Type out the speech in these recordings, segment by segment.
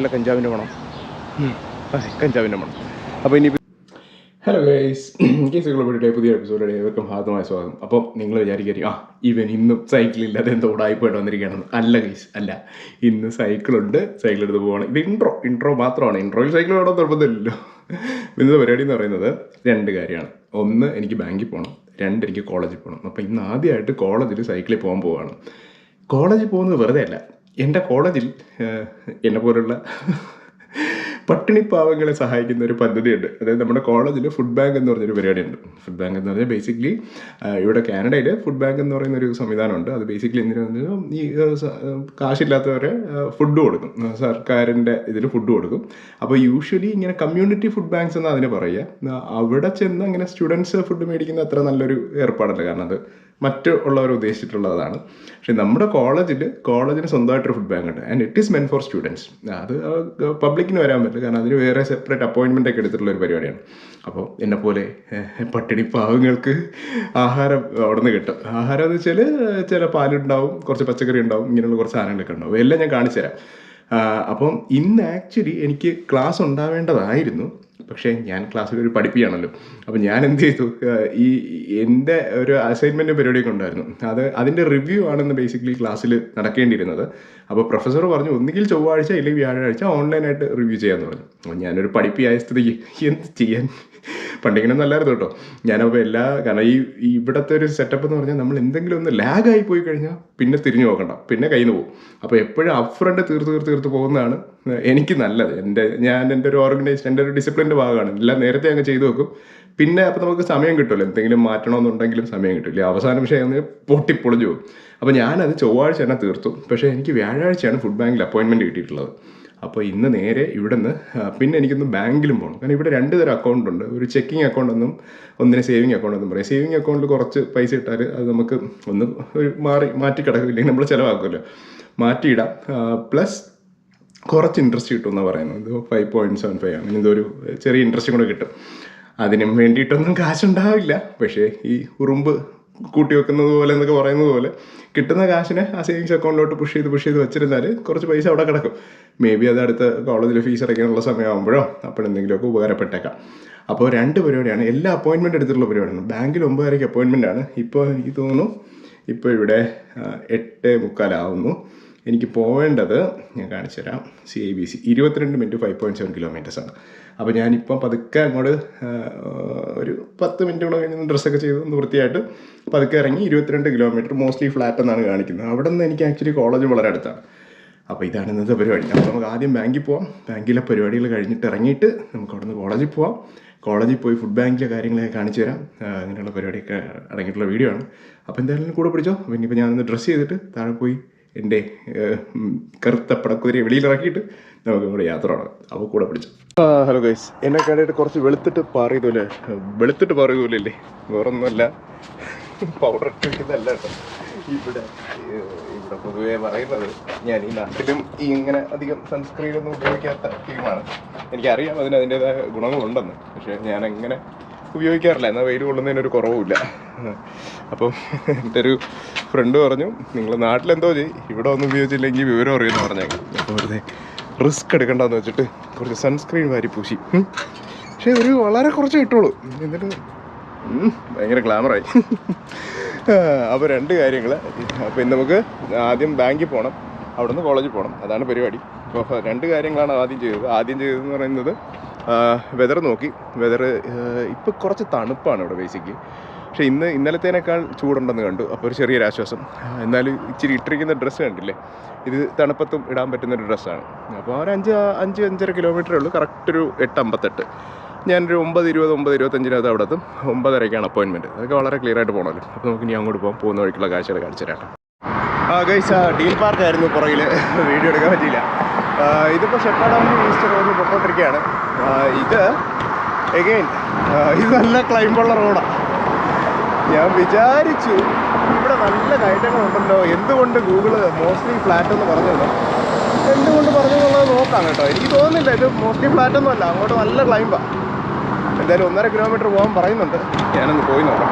നല്ല കഞ്ചാവിന്റെ മണം. കഞ്ചാവിന്റെ മണം. അപ്പോൾ ഇനി ഹലോ ഗൈസ് കേസുകളുടെ പുതിയ എപ്പിസോഡിലെ ഏവർക്കും ഹാർദമായ സ്വാഗതം. അപ്പോൾ നിങ്ങൾ വിചാരിക്കും ആ ഇവൻ ഇന്നും സൈക്കിൾ ഇല്ലാതെ എന്തോ ഉടായ്പായിട്ട് വന്നിരിക്കുകയാണെന്ന്. അല്ല ഗൈസ് അല്ല. ഇന്ന് സൈക്കിളുണ്ട് സൈക്കിൾ എടുത്ത് പോവാണ്. ഇത് ഇൻട്രോ ഇൻട്രോ മാത്രമാണ്. ഇൻട്രോയിൽ സൈക്കിൾ വേണം നിർബന്ധമില്ലല്ലോ. ഇന്നത്തെ പരിപാടി എന്ന് പറയുന്നത് രണ്ട് കാര്യമാണ്. ഒന്ന് എനിക്ക് ബാങ്കിൽ പോകണം രണ്ട് എനിക്ക് കോളേജിൽ പോകണം അപ്പോൾ ഇന്ന് ആദ്യമായിട്ട് കോളേജിൽ സൈക്കിളിൽ പോകാൻ പോവുകയാണ് കോളേജിൽ പോകുന്നത് വെറുതെ അല്ല. എന്റെ കോളേജിൽ എന്നെ പോലുള്ള പട്ടിണി പാവങ്ങളെ സഹായിക്കുന്ന ഒരു പദ്ധതിയുണ്ട്. അതായത് നമ്മുടെ കോളേജിൽ ഫുഡ് ബാങ്ക് എന്ന് പറഞ്ഞൊരു പരിപാടിയുണ്ട്. ഫുഡ് ബാങ്ക് എന്ന് പറഞ്ഞാൽ ബേസിക്കലി ഇവിടെ കാനഡയിൽ ഫുഡ് ബാങ്ക് എന്ന് പറയുന്ന ഒരു സംവിധാനമുണ്ട്. അത് ബേസിക്കലി എന്തിനാണെന്ന് ഈ കാശില്ലാത്തവരെ ഫുഡ് കൊടുക്കും. സർക്കാരിന്റെ ഇതിൽ ഫുഡ് കൊടുക്കും. അപ്പോൾ യൂഷ്വലി ഇങ്ങനെ കമ്മ്യൂണിറ്റി ഫുഡ് ബാങ്ക്സ് എന്ന് അതിന് പറയുക. അവിടെ ചെന്ന് അങ്ങനെ സ്റ്റുഡൻസ് ഫുഡ് മേടിക്കുന്ന അത്ര നല്ലൊരു ഏർപ്പാടല്ല. കാരണം അത് മറ്റ് ഉള്ളവർ ഉദ്ദേശിച്ചിട്ടുള്ളതാണ്. പക്ഷേ നമ്മുടെ കോളേജിൽ കോളേജിന് സ്വന്തമായിട്ടൊരു ഫുഡ് ബാങ്ക് ഉണ്ട്. And it is meant for students അത് പബ്ലിക്കിന് വരാൻ പറ്റില്ല. കാരണം അതിന് വേറെ സെപ്പറേറ്റ് അപ്പോയിൻമെന്റ് ഒക്കെ എടുത്തിട്ടുള്ള ഒരു പരിപാടിയാണ്. അപ്പോൾ എന്നെ പോലെ പട്ടിണി പാവങ്ങൾക്ക് ആഹാരം അവിടെ നിന്ന് കിട്ടും. ആഹാരം എന്ന് വെച്ചാൽ ചില പാലുണ്ടാവും കുറച്ച് പച്ചക്കറി ഉണ്ടാവും ഇങ്ങനെയുള്ള കുറച്ച് സാധനങ്ങളൊക്കെ ഉണ്ടാവും. എല്ലാം ഞാൻ കാണിച്ചു തരാം അപ്പം ഇന്ന് ആക്ച്വലി എനിക്ക് ക്ലാസ് ഉണ്ടാവേണ്ടതായിരുന്നു. പക്ഷേ ഞാൻ ക്ലാസ്സിൽ ഒരു പഠിപ്പിയാണല്ലോ. അപ്പോൾ ഞാൻ എന്ത് ചെയ്തു? ഈ എന്റെ ഒരു അസൈൻമെന്റ് പരിപാടിയൊക്കെ ഉണ്ടായിരുന്നു. അത് അതിന്റെ റിവ്യൂ ആണെന്ന് ബേസിക്കലി ക്ലാസ്സിൽ നടക്കേണ്ടിയിരുന്നത്. അപ്പോൾ പ്രൊഫസർ പറഞ്ഞു ഒന്നുകിൽ ചൊവ്വാഴ്ച അല്ലെങ്കിൽ വ്യാഴാഴ്ച ഓൺലൈനായിട്ട് റിവ്യൂ ചെയ്യാമെന്ന് പറഞ്ഞു. അപ്പോൾ ഞാനൊരു പഠിപ്പിയായ സ്ഥിതിക്ക് എന്ത് ചെയ്യാൻ? പണ്ടിങ്ങനെ നല്ലായിരുന്നു കേട്ടോ. ഞാനപ്പോൾ എല്ലാ കാരണം ഈ ഇവിടുത്തെ ഒരു സെറ്റപ്പ് എന്ന് പറഞ്ഞാൽ നമ്മൾ എന്തെങ്കിലും ഒന്ന് ലാഗായി പോയി കഴിഞ്ഞാൽ പിന്നെ തിരിഞ്ഞു നോക്കണ്ട പിന്നെ കയ്യിൽ നിന്ന് പോകും. അപ്പോൾ എപ്പോഴും അപ്പ് ഫ്രണ്ട് തീർത്ത് തീർത്ത് തീർത്ത് പോകുന്നതാണ് എനിക്ക് നല്ലത്. എന്റെ ഞാൻ എന്റെ ഒരു ഓർഗനൈസ് എന്റെ ഒരു ഡിസിപ്ലിന്റെ ഭാഗമാണ്. എല്ലാം നേരത്തെ അങ്ങ് ചെയ്തു വെക്കും. പിന്നെ അപ്പോൾ നമുക്ക് സമയം കിട്ടുമല്ലോ. എന്തെങ്കിലും മാറ്റണമെന്നുണ്ടെങ്കിലും സമയം കിട്ടില്ല അവസാനം വിഷയം ഒന്ന് പൊട്ടിപ്പൊളിഞ്ഞു പോകും. അപ്പോൾ ഞാനത് ചൊവ്വാഴ്ച തന്നെ തീർത്തു. പക്ഷേ എനിക്ക് വ്യാഴാഴ്ചയാണ് ഫുഡ് ബാങ്കിൽ അപ്പോയിൻമെന്റ് കിട്ടിയിട്ടുള്ളത്. അപ്പോൾ ഇന്ന് നേരെ ഇവിടെ നിന്ന് പിന്നെ എനിക്കൊന്ന് ബാങ്കിലും പോകണം കാരണം ഇവിടെ രണ്ട് തരം അക്കൗണ്ട് ഉണ്ട്. ഒരു ചെക്കിങ് അക്കൗണ്ട് എന്നും ഒന്നിനെ സേവിങ് അക്കൗണ്ട് എന്നും പറയും. സേവിങ് അക്കൗണ്ടിൽ കുറച്ച് പൈസ ഇട്ടാൽ അത് നമുക്ക് ഒന്ന് ഒരു മാറി മാറ്റി കിടക്കില്ലെങ്കിൽ നമ്മൾ ചിലവാക്കുമല്ലോ. മാറ്റിയിടാം. പ്ലസ് കുറച്ച് ഇൻട്രസ്റ്റ് കിട്ടും എന്നാണ് പറയുന്നത്. ഇത് ഫൈവ് പോയിന്റ് സെവൻ ഫൈവ് അങ്ങനെ ഇതൊരു ചെറിയ ഇൻട്രസ്റ്റ് കൂടെ കിട്ടും. അതിനും വേണ്ടിയിട്ടൊന്നും കാശുണ്ടാവില്ല. പക്ഷേ ഈ ഉറുമ്പ് കൂട്ടി വെക്കുന്നത് പോലെ എന്നൊക്കെ പറയുന്നത് പോലെ കിട്ടുന്ന കാശിനെ ആ സേവിങ്സ് അക്കൗണ്ടിലോട്ട് പുഷ് ചെയ്ത് പുഷ് ചെയ്ത് വെച്ചിരുന്നാൽ കുറച്ച് പൈസ അവിടെ കിടക്കും. മേ ബി അത് അടുത്ത കോളേജിൽ ഫീസ് അടയ്ക്കാനുള്ള സമയമാകുമ്പോഴോ അപ്പോഴെന്തെങ്കിലുമൊക്കെ ഉപകാരപ്പെട്ടേക്കാം. അപ്പോൾ രണ്ട് പരിപാടിയാണ് എല്ലാ അപ്പോയിൻമെന്റ് എടുത്തിട്ടുള്ള പരിപാടിയാണ്. ബാങ്കിൽ ഒമ്പതരയ്ക്ക് അപ്പോയിൻമെന്റ് ആണ്. ഇപ്പോൾ എനിക്ക് തോന്നുന്നു ഇപ്പോൾ ഇവിടെ എട്ട് മുക്കാലാവുന്നു എനിക്ക് പോകേണ്ടത് ഞാൻ കാണിച്ചു തരാം. സി ഐ ബി സി ഇരുപത്തിരണ്ട് minute five point seven kilometres ആണ്. അപ്പോൾ ഞാനിപ്പം പതുക്കെ അങ്ങോട്ട് ഒരു പത്ത് മിനിറ്റ് കൂടെ കഴിഞ്ഞ് ഡ്രസ്സൊക്കെ ചെയ്ത് വൃത്തിയായിട്ട് പതുക്കെ ഇറങ്ങി ഇരുപത്തിരണ്ട് കിലോമീറ്റർ മോസ്റ്റ്ലി ഫ്ലാറ്റ് എന്നാണ് കാണിക്കുന്നത്. അവിടെ നിന്ന് എനിക്ക് ആക്ച്വലി കോളേജ് വളരെ അടുത്താണ്. അപ്പോൾ ഇതാണ് ഇന്നത്തെ പരിപാടി. അപ്പോൾ നമുക്ക് ആദ്യം ബാങ്കിൽ പോവാം. ബാങ്കിലെ പരിപാടികൾ കഴിഞ്ഞിട്ട് ഇറങ്ങിയിട്ട് നമുക്ക് അവിടെ നിന്ന് കോളേജിൽ പോവാം. കോളേജിൽ പോയി ഫുഡ് ബാങ്കിലെ കാര്യങ്ങളൊക്കെ കാണിച്ചു തരാം. അങ്ങനെയുള്ള പരിപാടിയൊക്കെ അടങ്ങിയിട്ടുള്ള വീഡിയോ ആണ്. അപ്പോൾ എന്തായാലും കൂടെ പിടിച്ചോ? അപ്പോൾ ഇനിയിപ്പോൾ ഞാനൊന്ന് ഡ്രസ്സ് ചെയ്തിട്ട് താഴെ പോയി എന്റെ കറുത്ത പടക്കുതിരെ വെളിയിലിറക്കിയിട്ട് നമുക്ക് ഇവിടെ യാത്ര തുടങ്ങാം. അപ്പോൾ കൂടെ പിടിച്ചു. ഹലോ ഗൈസ് എന്നെ കണ്ടിട്ട് കുറച്ച് വെളുത്തിട്ട് പാറിയതുപോലെ വെളുത്തിട്ട് പാറിയതുപോലെയല്ലേ വേറൊന്നുമല്ല. പൗഡർ ഇട്ടിരിക്കുന്നതല്ല കേട്ടോ. ഇവിടെ ഇവിടെ പൊതുവേ പറയുന്നത് ഞാൻ ഈ നാട്ടിലും ഈ ഇങ്ങനെ അധികം സൺസ്ക്രീനൊന്നും ഉപയോഗിക്കാത്ത ടീമാണ് എനിക്കറിയാം അതിന് അതിന്റെതായ ഗുണങ്ങളുണ്ടെന്ന്. പക്ഷേ ഞാൻ അങ്ങനെ ഉപയോഗിക്കാറില്ല. എന്നാൽ വെയിൽ കൊള്ളുന്നതിനൊരു കുറവുമില്ല. അപ്പം എന്റെ ഒരു ഫ്രണ്ട് പറഞ്ഞു നിങ്ങൾ നാട്ടിലെന്തോ ചെയ്യും. ഇവിടെ ഒന്നും ഉപയോഗിച്ചില്ലെങ്കിൽ വിവരം അറിയുമെന്ന് പറഞ്ഞേക്കാം. അപ്പോൾ വെറുതെ റിസ്ക് എടുക്കണ്ടെന്ന് വെച്ചിട്ട് കുറച്ച് സൺസ്ക്രീൻ വാരി പൂശി. പക്ഷേ ഒരു വളരെ കുറച്ച് കിട്ടുള്ളൂ എന്നിട്ട് ഭയങ്കര ഗ്ലാമറായി അപ്പോൾ രണ്ട് കാര്യങ്ങൾ. അപ്പോൾ ഇന്ന് നമുക്ക് ആദ്യം ബാങ്കിൽ പോകണം. അവിടുന്ന് കോളേജിൽ പോകണം. അതാണ് പരിപാടി. അപ്പോൾ രണ്ട് കാര്യങ്ങളാണ് ആദ്യം ചെയ്തത്. ആദ്യം ചെയ്തതെന്ന് പറയുന്നത് വെതർ നോക്കി. വെതർ ഇപ്പോൾ കുറച്ച് തണുപ്പാണ് ഇവിടെ ബേസിക്കലി പക്ഷേ ഇന്ന് ഇന്നലത്തേനേക്കാൾ ചൂടുണ്ടെന്ന് കണ്ടു. അപ്പോൾ ഒരു ചെറിയൊരു ആശ്വാസം. എന്നാലും ഇച്ചിരി ഇട്ടിരിക്കുന്ന ഡ്രസ്സ് കണ്ടില്ലേ? ഇത് തണുപ്പത്തും ഇടാൻ പറ്റുന്ന ഒരു ഡ്രസ്സാണ് അപ്പോൾ ഒരു അഞ്ച് അഞ്ച് അഞ്ചര കിലോമീറ്ററേ ഉള്ളൂ. കറക്റ്റ് ഒരു എട്ട് അമ്പത്തെട്ട് ഞാനൊരു ഒമ്പത് ഇരുപത് ഒമ്പത് ഇരുപത്തഞ്ചിനകത്ത് അവിടെ എത്തും. ഒമ്പതരയ്ക്കാണ് അപ്പോയിൻമെന്റ് അതൊക്കെ വളരെ ക്ലിയർ ആയിട്ട് പോകണമല്ലോ അപ്പോൾ നമുക്ക് ഇനി അങ്ങോട്ട് പോകാം. പോകുന്ന വഴിക്കുള്ള കാഴ്ചകൾ കാണിച്ചു തരാം ആ ഗൈസ് ഡീൽ പാർക്കായിരുന്നു പുറകിൽ വീഡിയോ എടുക്കാൻ പറ്റിയില്ല. ഇതിപ്പോൾ ഷെപ്പാഡാമിന് ഈസ്റ്റ് റോഡിൽ പൊക്കോണ്ടിരിക്കുകയാണ് ഇത് എഗെയിൻ ഇത് നല്ല ക്ലൈമ്പുള്ള റോഡാണ് ഞാൻ വിചാരിച്ചു ഇവിടെ നല്ല കയറ്റങ്ങളുണ്ടല്ലോ. എന്തുകൊണ്ട് ഗൂഗിൾ മോസ്റ്റ്ലി ഫ്ലാറ്റ് എന്ന് പറഞ്ഞത് എന്തുകൊണ്ട് പറഞ്ഞു എന്നുള്ളത് നോക്കാം കേട്ടോ. എനിക്ക് തോന്നുന്നില്ല ഇത് മോസ്റ്റ്ലി ഫ്ലാറ്റ് ഒന്നും അല്ല. അങ്ങോട്ട് നല്ല ക്ലൈമ്പാണ് എന്തായാലും ഒന്നര കിലോമീറ്റർ പോകാൻ പറയുന്നുണ്ട്. ഞാനൊന്ന് പോയി നോക്കാം.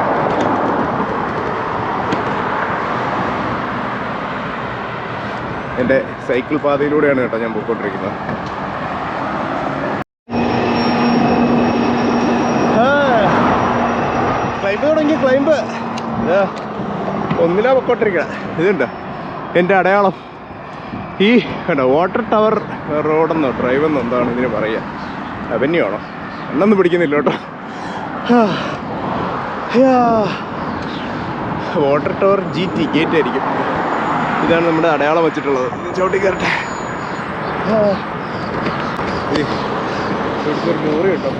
എന്റെ സൈക്കിൾ പാതയിലൂടെയാണ് കേട്ടോ ഞാൻ പോയിക്കൊണ്ടിരിക്കുന്നത്. ക്ലൈമ്പ് തുടങ്ങി ക്ലൈമ്പ് ഒന്നിലാ പൊക്കോട്ടിരിക്കണം ഇതുണ്ട് എന്റെ അടയാളം. ഈ കണ്ടോ വാട്ടർ ടവർ റോഡെന്നോ ഡ്രൈവെന്നോ എന്താണ് ഇതിന് പറയുക? അവന്യാണോ എന്നൊന്നും പിടിക്കുന്നില്ല കേട്ടോ. Water tower G T gate ആയിരിക്കും. ഇതാണ് നമ്മുടെ അടയാളം വെച്ചിട്ടുള്ളത്. ചവിട്ടി കയറട്ടെ. ഒരു ലോറി കേട്ടോ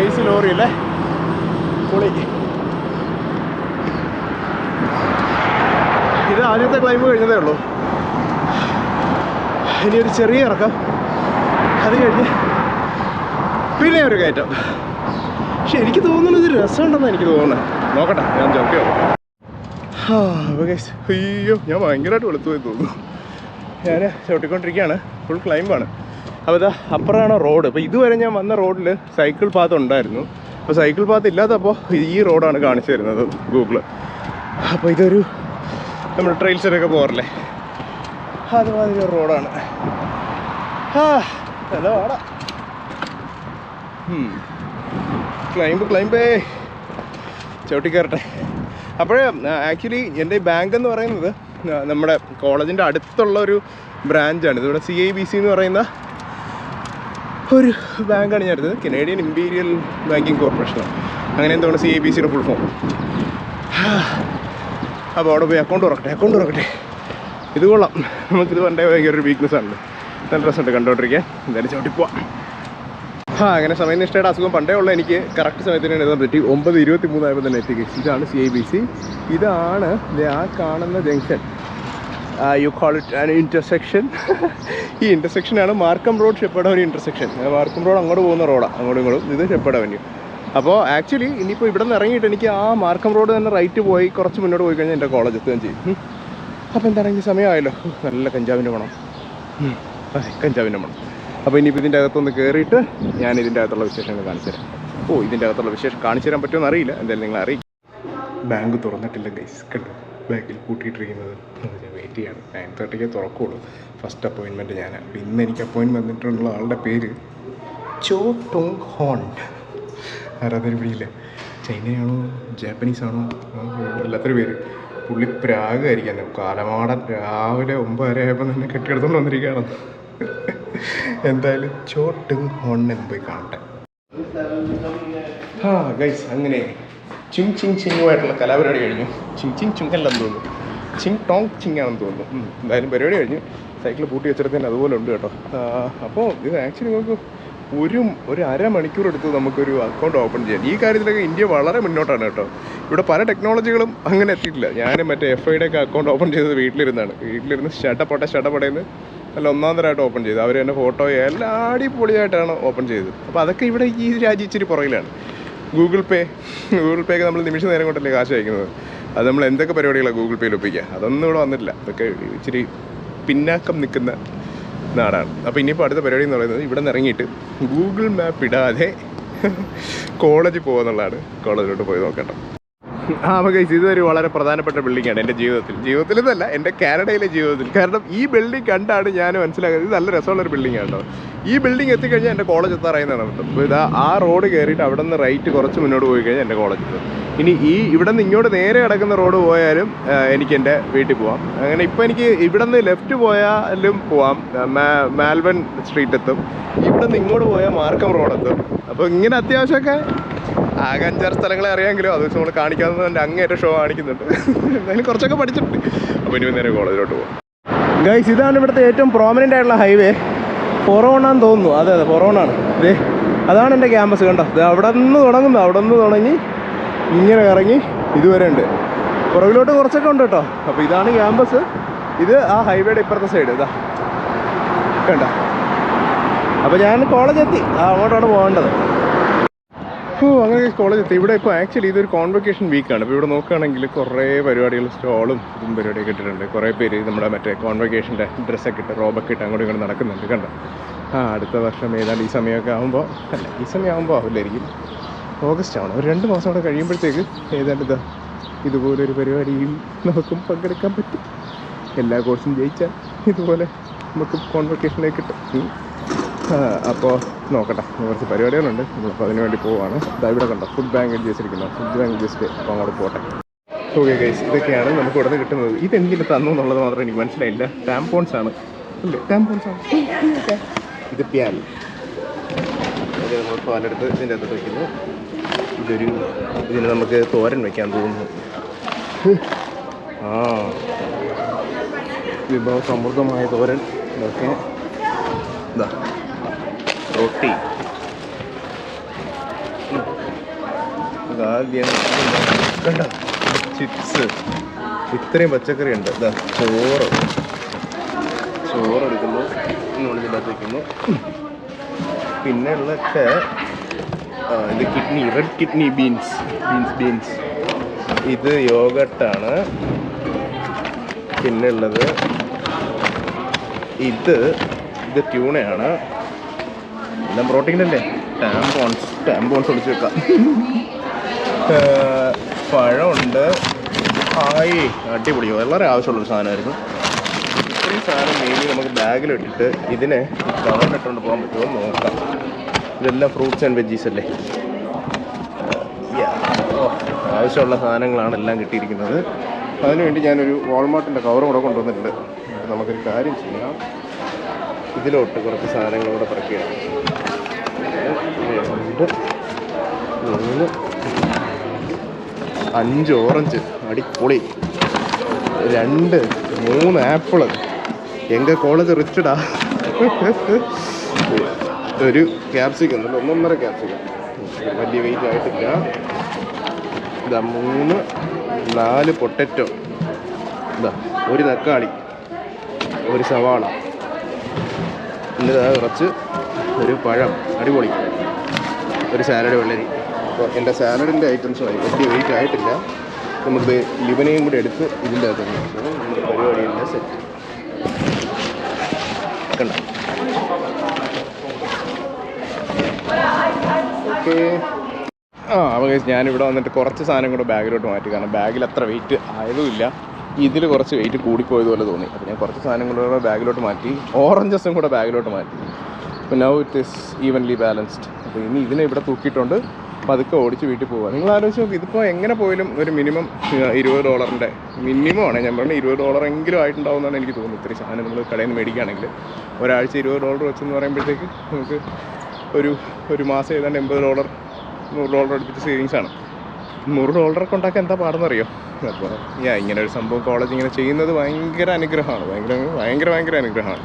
ഐസ് ലോറി അല്ലേ? പൊളി. ഇത് ആദ്യത്തെ ക്ലൈമ്പ് കഴിഞ്ഞതേ ഉള്ളൂ. ഇനി ഒരു ചെറിയ ഇറക്കം. അത് കഴിഞ്ഞ് പിന്നെ ഒരു കയറ്റം. പക്ഷെ എനിക്ക് തോന്നുന്നത് ഇത് രസമുണ്ടെന്ന് എനിക്ക് തോന്നുന്നത് നോക്കട്ടെ ഞാൻ guys, അയ്യോ ഞാൻ ഭയങ്കരമായിട്ട് വെളുത്തു പോയി തോന്നുന്നു. ഞാൻ ചവിട്ടിക്കൊണ്ടിരിക്കുകയാണ് ഫുൾ ക്ലൈമ്പാണ് അപ്പോൾ ഇതാ അപ്പുറമാണ് റോഡ്. അപ്പോൾ ഇതുവരെ ഞാൻ വന്ന റോഡിൽ സൈക്കിൾ പാത്ത് ഉണ്ടായിരുന്നു. അപ്പോൾ സൈക്കിൾ പാത്ത് ഇല്ലാത്തപ്പോൾ ഈ റോഡാണ് കാണിച്ചു തരുന്നത് ഗൂഗിൾ. അപ്പോൾ ഇതൊരു നമ്മൾ ട്രെയിൽസിലൊക്കെ പോകാറില്ലേ? അതുമാതിരി ഒരു റോഡാണ്. ഹലോ പാടാ ക്ലൈംബ് ക്ലൈംബേ ചവിട്ടി കയറട്ടെ. അപ്പോൾ ആക്ച്വലി എന്റെ ബാങ്ക് എന്ന് പറയുന്നത് നമ്മുടെ കോളേജിന്റെ അടുത്തുള്ള ഒരു ബ്രാഞ്ചാണ് ഇതിവിടെ സി ഐ ബി സി എന്ന് പറയുന്ന ഒരു ബാങ്കാണ് ഞാൻ എടുത്തത്. കനേഡിയൻ ഇമ്പീരിയൽ ബാങ്കിങ് കോർപ്പറേഷൻ അങ്ങനെ എന്താണ് സി ഐ ബി സിയുടെ ഫുൾ ഫോം അപ്പോൾ അവിടെ പോയി അക്കൗണ്ട് തുറക്കട്ടെ അക്കൗണ്ട് തുറക്കട്ടെ. ഇത് കൊള്ളാം. നമുക്കിത് പണ്ടേ ഭയങ്കര ഒരു വീക്ക്നെസ് ആണ് നല്ല രസമുണ്ട് കണ്ടോണ്ടിരിക്കാൻ. എന്തായാലും ചവിട്ടി പോവാം ആ അങ്ങനെ സമയനിഷ്ഠയുടെ അസുഖം പണ്ടേ ഉള്ള. എനിക്ക് കറക്റ്റ് സമയത്തിന് തന്നെ എഴുതാൻ പറ്റി. ഒമ്പത് ഇരുപത്തി മൂന്നായപ്പോൾ തന്നെ എത്തി ഇതാണ് സി ഐ ബി സി ഇതാണ് ആ കാണുന്ന junction you call it an intersection ഈ ഇന്റർസെക്ഷനാണ് Markham road Shepherd avenue intersection Markham road അങ്ങോട്ട് പോകുന്ന റോഡാണ് അങ്ങോട്ടും ഇങ്ങോട്ടും. ഇത് ഷെപ്പേഡ് അവന്യൂ. അപ്പോൾ ആക്ച്വലി ഇനിയിപ്പോൾ ഇവിടെ നിന്ന് ഇറങ്ങിയിട്ട് എനിക്ക് ആ മാർക്കം റോഡ് തന്നെ റൈറ്റ് പോയി കുറച്ച് മുന്നോട്ട് പോയി കഴിഞ്ഞാൽ എന്റെ കോളേജ് എത്തുകയും ചെയ്യും. അപ്പോൾ എന്താണെങ്കിൽ സമയമായല്ലോ. നല്ല കഞ്ചാവിന്റെ മണം. കഞ്ചാവിന്റെ മണം. അപ്പോൾ ഇനിയിപ്പോൾ ഇതിന്റെ അകത്തൊന്ന് കയറിയിട്ട് ഞാൻ ഇതിന്റെ അകത്തുള്ള വിശേഷങ്ങൾ കാണിച്ചു തരാം. ഓ ഇതിന്റെ അകത്തുള്ള വിശേഷം കാണിച്ചു തരാൻ പറ്റുമെന്ന് അറിയില്ല എന്തായാലും നിങ്ങൾ അറിയിക്കും ബാങ്ക് തുറന്നിട്ടില്ല ഗൈസ് കണ്ടു? ബാങ്കിൽ ഞാൻ വെയിറ്റ് ചെയ്യാണ്. നയൻ തേർട്ടിക്ക് തുറക്കുള്ളൂ. ഫസ്റ്റ് അപ്പോയിൻമെന്റ് ഞാൻ ഇന്ന് എനിക്ക് അപ്പോയിൻമെന്റ് വന്നിട്ടുള്ള ആളുടെ പേര് ചോ ടോങ് ഹോൺ. ആരാധന പിടിയില്ല? ചൈനയാണോ? ജാപ്പനീസ് ആണോ? എല്ലാത്തൊരു പേര്. പുള്ളി പ്രാഗായിരിക്കാൻ കാലമാടൻ രാവിലെ ഒമ്പതര ആയപ്പോൾ തന്നെ കെട്ടിയെടുത്തോണ്ട് വന്നിരിക്കുകയാണ്. എന്തായാലും ചോട്ടും ഹോണിനും പോയി കാണട്ടെ. ആ ഗൈസ് അങ്ങനെ. ചിങ് ചിങ് ചിങ്ങുമായിട്ടുള്ള കലാപരിപാടി കഴിഞ്ഞു. ചിങ് ചിങ് ചുങ്കല്ലെന്ന് തോന്നുന്നു. ചിങ് ടോങ് ചിങ് ആണെന്ന് തോന്നുന്നു എന്തായാലും പരിപാടി കഴിഞ്ഞു. സൈക്കിൾ പൂട്ടി വെച്ചിടത്തേന് അതുപോലെ ഉണ്ട് കേട്ടോ. അപ്പോൾ ഇത് ആക്ച്വലി നമുക്ക് ഒരു ഒരു അരമണിക്കൂർ എടുത്ത് നമുക്കൊരു അക്കൗണ്ട് ഓപ്പൺ ചെയ്യാൻ ഈ കാര്യത്തിലൊക്കെ ഇന്ത്യ വളരെ മുന്നോട്ടാണ് കേട്ടോ. ഇവിടെ പല ടെക്നോളജികളും അങ്ങനെ എത്തിയിട്ടില്ല. ഞാൻ മറ്റേ എഫ് ഐയുടെ ഒക്കെ അക്കൗണ്ട് ഓപ്പൺ ചെയ്തത് വീട്ടിലിരുന്നാണ്. വീട്ടിലിരുന്ന് ഷട്ടപ്പൊട്ടെ ഷട്ടപ്പൊടേന്ന് നല്ല ഒന്നാം തരമായിട്ട് ഓപ്പൺ ചെയ്തു അവർ തന്നെ ഫോട്ടോ എല്ലാം അടിപൊളിയായിട്ടാണ് ഓപ്പൺ ചെയ്തത്. അപ്പോൾ അതൊക്കെ ഇവിടെ ഈ രാജ്യം ഇച്ചിരി പുറകിലാണ്. ഗൂഗിൾ പേ ഗൂഗിൾ പേ ഒക്കെ നമ്മൾ നിമിഷ നേരം കൊണ്ടല്ലേ കാശ് അയക്കുന്നത്? അത് നമ്മൾ എന്തൊക്കെ പരിപാടികളാണ് ഗൂഗിൾ പേയിൽ ഒപ്പിക്കുക അതൊന്നും ഇവിടെ വന്നിട്ടില്ല. അതൊക്കെ ഇച്ചിരി പിന്നാക്കം നിൽക്കുന്ന നാടാണ്. അപ്പോൾ ഇനിയിപ്പോൾ അടുത്ത പരിപാടി എന്ന് പറയുന്നത് ഇവിടെ നിന്ന് ഇറങ്ങിയിട്ട് ഗൂഗിൾ മാപ്പ് ഇടാതെ കോളേജിൽ പോകുന്നുള്ളതാണ്. കോളേജിലോട്ട് പോയി നോക്കേണ്ടത് അപ്പോൾ ഗൈസ് ഇതൊരു വളരെ പ്രധാനപ്പെട്ട ബിൽഡിംഗ് ആണ് എന്റെ ജീവിതത്തിൽ. ജീവിതത്തിൽ ഇതല്ല എന്റെ കാനഡയിലെ ജീവിതത്തിൽ. കാരണം ഈ ബിൽഡിംഗ് കണ്ടാണ് ഞാൻ മനസ്സിലാക്കുന്നത്. ഇത് നല്ല രസമുള്ള ഒരു ബിൽഡിംഗ് ആണ് ഈ ബിൽഡിംഗ് എത്തിക്കഴിഞ്ഞാൽ എന്റെ കോളേജ് എത്താറായെന്നാണ് അർത്ഥം അപ്പോൾ ഇതാ ആ റോഡ് കയറിയിട്ട് അവിടെ നിന്ന് റൈറ്റ് കുറച്ച് മുന്നോട്ട് പോയി കഴിഞ്ഞാൽ എന്റെ കോളേജ് എത്തും. ഇനി ഈ ഇവിടെ നിന്ന് ഇങ്ങോട്ട് നേരെ കിടക്കുന്ന റോഡ് പോയാലും എനിക്ക് എന്റെ വീട്ടിൽ പോവാം. അങ്ങനെ ഇപ്പോൾ എനിക്ക് ഇവിടെ നിന്ന് ലെഫ്റ്റ് പോയാലും പോവാം. മാൽവൻ സ്ട്രീറ്റ് എത്തും. ഇവിടെ നിന്ന് ഇങ്ങോട്ട് പോയാൽ മാർക്കം റോഡ് എത്തും. അപ്പോൾ ഇങ്ങനെ അത്യാവശ്യമൊക്കെ ആകെ അഞ്ചാറ് സ്ഥലങ്ങളെ അറിയാമെങ്കിലും അത് നമ്മൾ തന്നെ അങ്ങേറ്റ ഷോ കാണിക്കുന്നുണ്ട്. എന്തായാലും കുറച്ചൊക്കെ പഠിച്ചിട്ടുണ്ട്. അപ്പോൾ ഇനി നേരെ കോളേജിലോട്ട് പോകും ഗൈസ് ഇതാണ് ഇവിടുത്തെ ഏറ്റവും പ്രോമിനന്റ് ആയിട്ടുള്ള ഹൈവേ പൊറോണാന്ന് തോന്നുന്നു. അതെ അതെ പൊറോണാണ് ഇതേ അതാണ് എന്റെ ക്യാമ്പസ് കണ്ടോ? ഇത് അവിടെ നിന്ന് തുടങ്ങുന്നു. അവിടെ നിന്ന് തുടങ്ങി ഇങ്ങനെ ഇറങ്ങി ഇതുവരെ ഉണ്ട്. പുറകിലോട്ട് കുറച്ചൊക്കെ ഉണ്ട് കേട്ടോ. അപ്പോൾ ഇതാണ് ക്യാമ്പസ് ഇത് ആ ഹൈവേയുടെ ഇപ്പുറത്തെ സൈഡ് ഇതാ കണ്ട? അപ്പോൾ ഞാൻ കോളേജ് എത്തി. ആ അങ്ങോട്ടാണ് പോകേണ്ടത്. ഓ അങ്ങനെ കോളേജ് എത്തി. ഇവിടെ ഇപ്പോൾ ആക്ച്വലി ഇതൊരു കോൺവെക്കേഷൻ വീക്കാണ് ഇപ്പോൾ ഇവിടെ നോക്കുകയാണെങ്കിൽ കുറേ പരിപാടികൾ സ്റ്റോളും ഇതും പരിപാടിയൊക്കെ ഇട്ടിട്ടുണ്ട്. കുറേ പേര് നമ്മുടെ മറ്റേ കോൺവെക്കേഷന്റെ ഡ്രസ്സൊക്കെ ഇട്ട് റോബൊക്കെ ഇട്ട് അങ്ങോട്ടും ഇങ്ങോട്ട് നടക്കുന്നുണ്ട് കണ്ടോ? ആ അടുത്ത വർഷം ഏതാണ്ട് ഈ സമയമൊക്കെ ആകുമ്പോൾ അല്ല ഈ സമയം ആകുമ്പോൾ ആവില്ലായിരിക്കും. ഓഗസ്റ്റ് ആണ് ഒരു രണ്ട് മാസം കൂടെ കഴിയുമ്പോഴത്തേക്ക് ഏതാണ്ട് ഇതാ ഇതുപോലൊരു പരിപാടിയിൽ നമുക്കും പങ്കെടുക്കാൻ പറ്റും. എല്ലാ കോഴ്സും ജയിച്ചാൽ ഇതുപോലെ നമുക്ക് കോൺവെക്കേഷനിലേക്ക് കിട്ടും. അപ്പോൾ നോക്കട്ടെ കുറച്ച് പരിപാടികളുണ്ട്. നമ്മളിപ്പോൾ അതിന് വേണ്ടി പോവുകയാണ് ഇതാ ഇവിടെ കണ്ടോ ഫുഡ് ബാങ്ക് എഴുതി വെച്ചിരിക്കുന്നത് ഫുഡ് ബാങ്ക് ജസ്റ്റ് അപ്പോൾ അങ്ങോട്ട് പോട്ടെ. ഓക്കെ ഗൈസ് ഇതൊക്കെയാണ് നമുക്ക് ഇവിടെ കിട്ടുന്നത്. ഇത് എന്തിന് തന്നു എന്നുള്ളത് മാത്രം എനിക്ക് മനസ്സിലായില്ല. ടാംപോൺസ് ആണ്. അല്ലേ? ടാംപോൺസ് ആണ്. ഇത് പ്യാൻ. നമ്മൾ പാലെടുത്ത് ഇതിന്റെ അകത്ത് വയ്ക്കുന്നു ഇതൊരു ഇതിന് നമുക്ക് തോരൻ വയ്ക്കാൻ തോന്നുന്നു. ആ. വിഭവ സമൃദ്ധമായ തോരൻ. ഇതൊക്കെ. ഇതാ റൊട്ടി. ചിപ്സ്. ഇത്രയും പച്ചക്കറി ഉണ്ട് ഇതാ ചോറ്. ചോറ് എടുക്കുന്നു നമ്മളിതിന്റെ അകത്ത് വയ്ക്കുന്നു പിന്നെ ഉള്ളൊക്കെ ആ, ഇത് kidney red kidney beans beans beans. ഇത് യോഗട്ടാണ്. പിന്നെ ഉള്ളത് ഇത് ഇത് ട്യൂണയാണ്. എല്ലാം പ്രോട്ടീനല്ലേ ടാമ്പോൺസ് ടാമ്പോൺസ് ഒളിച്ച് വെക്കാം. പഴമുണ്ട്. ആയി അടിപൊളി. വളരെ ആവശ്യമുള്ളൊരു സാധനമായിരുന്നു. ഇത്രയും സാധനം മെയിൻലി നമുക്ക് ബാഗിലിട്ടിട്ട് ഇതിനെ കവറിലിട്ടുകൊണ്ട് പോകാൻ പറ്റുമോ നോക്കാം. ഇതെല്ലാം ഫ്രൂട്ട്സ് ആൻഡ് വെജീസ് അല്ലേ? ആവശ്യമുള്ള സാധനങ്ങളാണ് എല്ലാം കിട്ടിയിരിക്കുന്നത്. അതിനുവേണ്ടി ഞാനൊരു വാൾമാർട്ടിന്റെ കവർ കൂടെ കൊണ്ടുവന്നിട്ടുണ്ട്. നമുക്കൊരു കാര്യം ചെയ്യാം. ഇതിലോട്ട് കുറച്ച് സാധനങ്ങൾ കൂടെ പറക്കുകയാണ് രണ്ട് മൂന്ന്. അഞ്ച് ഓറഞ്ച്. അടിപൊളി. രണ്ട് മൂന്ന് ആപ്പിൾ. എങ്ക കോളേജ് റിച്ചഡാ ഒരു ക്യാപ്സിക്കം. നല്ല ഒന്നൊന്നര ക്യാപ്സിക്കം. വലിയ വെയിറ്റ് ആയിട്ടില്ല. ഇതാ മൂന്ന് നാല് പൊട്ടറ്റോ. ഇതാ ഒരു തക്കാളി. ഒരു സവാള. എന്നിട്ട് കുറച്ച് ഒരു പഴം അടിപൊളി. ഒരു സാലഡ് വെള്ളരി. അപ്പോൾ എന്റെ സാലഡിന്റെ ഐറ്റംസുമായി വലിയ വെയിറ്റ് ആയിട്ടില്ല നമുക്ക് ലിവനെയും കൂടി എടുത്ത് ഇതിന്റെ അകത്ത് നമ്മുടെ പരിപാടിയുടെ സെറ്റ് കണ്ട? ഓക്കെ. ആ അപ്പോൾ ഞാനിവിടെ വന്നിട്ട് കുറച്ച് സാധനം കൂടെ ബാഗിലോട്ട് മാറ്റി. കാരണം ബാഗിൽ അത്ര വെയിറ്റ് ആയതുമില്ല ഇതിൽ കുറച്ച് വെയിറ്റ് കൂടിപ്പോയതുപോലെ തോന്നി. അപ്പോൾ ഞാൻ കുറച്ച് സാധനം കൂടെ ബാഗിലോട്ട് മാറ്റി. ഓറഞ്ചസും കൂടെ ബാഗിലോട്ട് മാറ്റി. അപ്പോൾ now it is evenly balanced അപ്പോൾ ഇനി ഇതിനെ ഇവിടെ തൂക്കിയിട്ടുണ്ട്. പതുക്കെ ഓടിച്ച് വീട്ടിൽ പോവുക നിങ്ങൾ ആലോചിച്ച് നോക്കി ഇതിപ്പോൾ എങ്ങനെ പോയാലും ഒരു മിനിമം ഇരുപത് ഡോളറിന്റെ മിനിമം ആണ്. ഞാൻ പറഞ്ഞത് ഇരുപത് ഡോളർ എങ്കിലും ആയിട്ടുണ്ടാവുമെന്നാണ് എനിക്ക് തോന്നുന്നത്. ഇത്രയും സാധനം നമ്മൾ കടയിൽ നിന്ന് മേടിക്കുകയാണെങ്കിൽ. ഒരാഴ്ച ഇരുപത് ഡോളർ വെച്ചെന്ന് പറയുമ്പോഴത്തേക്ക് നമുക്ക് ഒരു ഒരു മാസം ഏതാണ്ട് എൺപത് ഡോളർ നൂറ് ഡോളർ അടുപ്പിച്ച് സേവിങ്സ് ആണ്. നൂറ് ഡോളറൊക്കെ ഉണ്ടാക്കാൻ എന്താ പാടുന്നറിയോ? അപ്പോൾ ഞാൻ ഇങ്ങനെ ഒരു സംഭവം കോളേജ് ഇങ്ങനെ ചെയ്യുന്നത് ഭയങ്കര അനുഗ്രഹമാണ്. ഭയങ്കര ഭയങ്കര ഭയങ്കര അനുഗ്രഹമാണ്.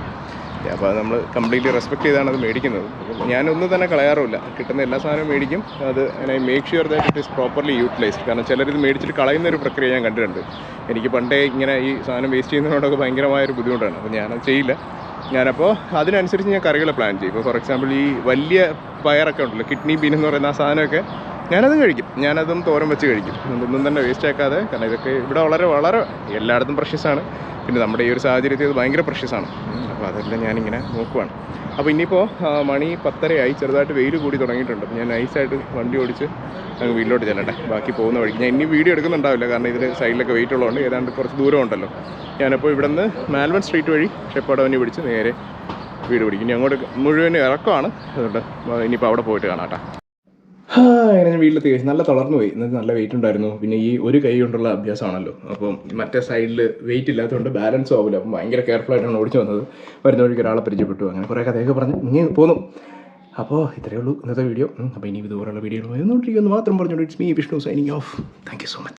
അപ്പോൾ അത് നമ്മൾ കംപ്ലീറ്റ്ലി റെസ്പെക്ട് ചെയ്താണ് അത് മേടിക്കുന്നത്. ഞാനൊന്നും തന്നെ കളയാറുമില്ല. കിട്ടുന്ന എല്ലാ സാധനവും മേടിക്കും. അത് I make sure that it is properly utilised കാരണം ചിലരിത് മേടിച്ചിട്ട് കളയുന്ന ഒരു പ്രക്രിയ ഞാൻ കണ്ടിട്ടുണ്ട്. എനിക്ക് പണ്ടേ ഇങ്ങനെ ഈ സാധനം വേസ്റ്റ് ചെയ്യുന്നതിനോടൊക്കെ ഭയങ്കരമായൊരു ബുദ്ധിമുട്ടാണ്. അപ്പോൾ ഞാനത് ചെയ്യില്ല. ഞാനപ്പോൾ അതിനനുസരിച്ച് ഞാൻ കറികൾ പ്ലാൻ ചെയ്യും. ഇപ്പോൾ ഫോർ എക്സാമ്പിൾ ഈ വലിയ പയറൊക്കെ ഉണ്ടല്ലോ കിഡ്നി ബീൻ എന്ന് പറയുന്ന ആ സാധനമൊക്കെ ഞാനതും കഴിക്കും. ഞാനതും തോരം വെച്ച് കഴിക്കും. ഒന്നും തന്നെ വേസ്റ്റ് ആക്കാതെ കാരണം ഇതൊക്കെ ഇവിടെ വളരെ വളരെ എല്ലായിടത്തും പ്രഷ്യസാണ് പിന്നെ നമ്മുടെ ഈ ഒരു സാഹചര്യത്തിൽ ഇത് ഭയങ്കര പ്രഷ്യസാണ് അപ്പോൾ അതെല്ലാം ഞാനിങ്ങനെ നോക്കുവാണ്. അപ്പോൾ ഇനിയിപ്പോൾ മണി പത്തരയായി. ചെറുതായിട്ട് വെയിൽ കൂടി തുടങ്ങിയിട്ടുണ്ട്. ഞാൻ നൈസായിട്ട് വണ്ടി ഓടിച്ച് ഞങ്ങൾ വീട്ടിലോട്ട് ചെല്ലട്ടെ. ബാക്കി പോകുന്ന വഴിക്ക്. ഞാൻ ഇനി വീഡിയോ എടുക്കുന്നുണ്ടാവില്ല. കാരണം ഇതിന്റെ സൈഡിലൊക്കെ വെയിറ്റ് ഉള്ളതുകൊണ്ട് ഏതാണ്ട് കുറച്ച് ദൂരം ഉണ്ടല്ലോ. ഞാനപ്പോൾ ഇവിടെ നിന്ന് മാൽവൺ സ്ട്രീറ്റ് വഴി ഷെപ്പാട് വന്നി പിടിച്ച് നേരെ വീട് പിടിക്കും. ഇനി അങ്ങോട്ട് മുഴുവൻ ഇറക്കമാണ്. അതുകൊണ്ട് ഇനിയിപ്പോൾ അവിടെ പോയിട്ട് കാണാം അങ്ങനെ ഞാൻ വീട്ടിൽ തികച്ചു നല്ല തളർന്നു പോയി. എന്നിട്ട് നല്ല വെയിറ്റ് ഉണ്ടായിരുന്നു. പിന്നെ ഈ ഒരു കൈ കൊണ്ടുള്ള അഭ്യാസമാണല്ലോ. അപ്പം മറ്റേ സൈഡിൽ വെയിറ്റ് ഇല്ലാത്തതുകൊണ്ട് ബാലൻസ് ആവില്ല അപ്പം ഭയങ്കര കെയർഫുൾ ആയിട്ടാണ് ഓടിച്ചു വന്നത്. വരുന്ന വഴിക്ക് ഒരാളെ പരിചയപ്പെട്ടു. അങ്ങനെ കുറേ കഥയൊക്കെ പറഞ്ഞ് ഇങ്ങനെ പോന്നു. അപ്പോൾ ഇത്രയേ ഉള്ളൂ ഇന്നത്തെ വീഡിയോ അപ്പോൾ ഇനി ഇതുപോലുള്ള വീഡിയോകൾ വരുന്നോണ്ടിരിക്കുമെന്ന് മാത്രം പറഞ്ഞുകൊണ്ട് it's me Vishnu signing off thank you so much